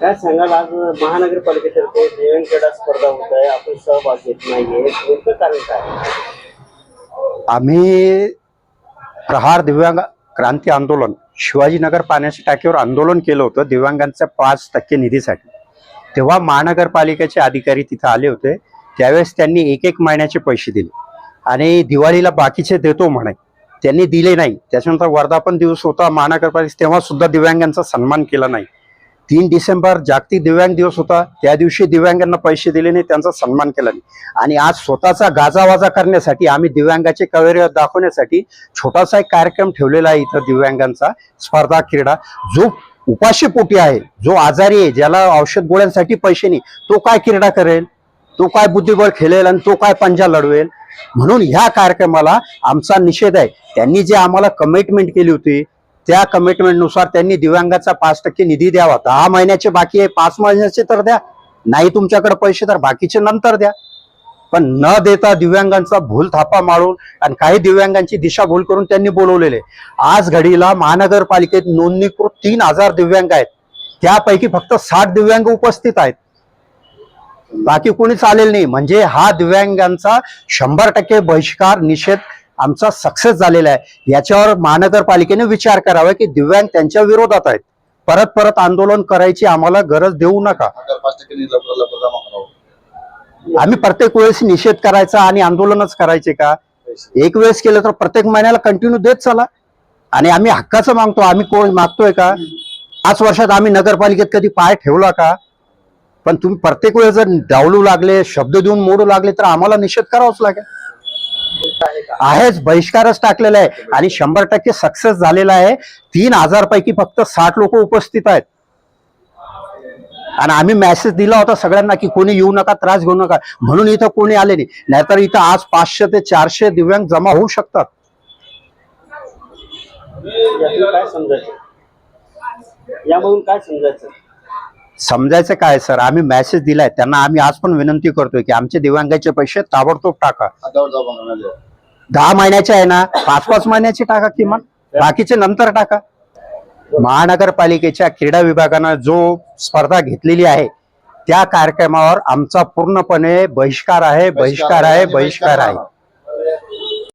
काय सांगाल आज महानगरपालिकेतर्फे दिव्यांग क्रीडा स्पर्धा होत आहे. आपण सहभाग घेत नाहीये. नेमकं कारण काय? आम्ही प्रहार दिव्यांग क्रांती आंदोलन शिवाजीनगर पाण्याच्या टाकीवर आंदोलन केलं होतं दिव्यांगांच्या पाच टक्के निधीसाठी. तेव्हा महानगरपालिकेचे अधिकारी तिथं आले होते. त्यावेळेस त्यांनी एक एक महिन्याचे पैसे दिले. आणि दिवाळीला बाकीचे देतो म्हणे. त्यांनी दिले नाही. त्याच्यानंतर वर्धापन दिवस होता. महानगरपालिका तेव्हा सुद्धा दिव्यांगांचा सन्मान केला नाही. तीन डिसेंबर जागतिक दिव्यांग दिवस होता. त्या दिवशी दिव्यांगांना पैसे दिले नाही त्यांचा सन्मान केला नाही. आणि आज स्वतःचा गाजावाजा करण्यासाठी आम्ही दिव्यांगाचे कवैर्य दाखवण्यासाठी छोटासा एक कार्यक्रम ठेवलेला आहे इथं दिव्यांगांचा स्पर्धा क्रीडा. जो उपाशी पोटी आहे जो आजारी आहे ज्याला औषध गोळ्यांसाठी पैसे नाही तो काय क्रीडा करेल? तो काय बुद्धिबळ खेळेल आणि तो काय पंजा लढवेल? म्हणून ह्या कार्यक्रमाला आमचा निषेध आहे. त्यांनी जे आम्हाला कमिटमेंट केली होती त्या कमिटमेंटनुसार त्यांनी दिव्यांगाचा पाच टक्के निधी द्यावा. दहा महिन्याचे बाकी आहे पाच महिन्याचे तर द्या. नाही तुमच्याकडे पैसे तर बाकीचे नंतर द्या. पण न देता दिव्यांगांचा भूल थापा मारून आणि काही दिव्यांगांची दिशाभूल करून त्यांनी बोलवलेले. आज घडीला महानगरपालिकेत नोंदणीकृत तीन हजार दिव्यांग आहेत. त्यापैकी फक्त साठ दिव्यांग उपस्थित आहेत. बाकी कोणीच आलेलं नाही. म्हणजे हा दिव्यांगांचा शंभर टक्के बहिष्कार निषेध आमचा सक्सेस झालेला आहे. याच्यावर महानगरपालिकेने विचार करावा की दिव्यांग त्यांच्या विरोधात आहेत. परत परत आंदोलन करायची आम्हाला गरज देऊ नका. आम्ही प्रत्येक वेळेस निषेध करायचा आणि आंदोलनच करायचे का? एक वेळेस केलं तर प्रत्येक महिन्याला कंटिन्यू देत चला. आणि आम्ही हक्काचं मागतो. आम्ही कोण मागतोय का? पाच वर्षात आम्ही नगरपालिकेत कधी पाय ठेवला का? पण तुम्ही प्रत्येक वेळेस जर डावलू लागले शब्द देऊन मोडू लागले तर आम्हाला निषेध करावाच लागेल. आहेच बहिष्कारच टाकलेला आहे. आणि शंभर टक्के सक्सेस झालेला आहे. तीन हजार पैकी फक्त साठ लोक उपस्थित आहेत. आणि आम्ही मेसेज दिला होता सगळ्यांना की कोणी येऊ नका त्रास घेऊ नका. म्हणून इथं कोणी आले नाही. नाहीतर इथं आज पाचशे ते चारशे दिव्यांग जमा होऊ शकतात. काय समजायचं? यामधून काय समजायचं? समजायचं काय सर? आम्ही मेसेज दिलाय. त्यांना आम्ही आज पण विनंती करतोय की आमचे दिव्यांगाचे पैसे ताबडतोब टाका. दहा महिन्याचे आहे ना? पाच पाच महिन्याचे टाका किमान. बाकीचे नंतर टाका. महानगरपालिकेच्या क्रीडा विभागानं जो स्पर्धा घेतलेली आहे त्या कार्यक्रमावर आमचा पूर्णपणे बहिष्कार आहे बहिष्कार आहे बहिष्कार आहे.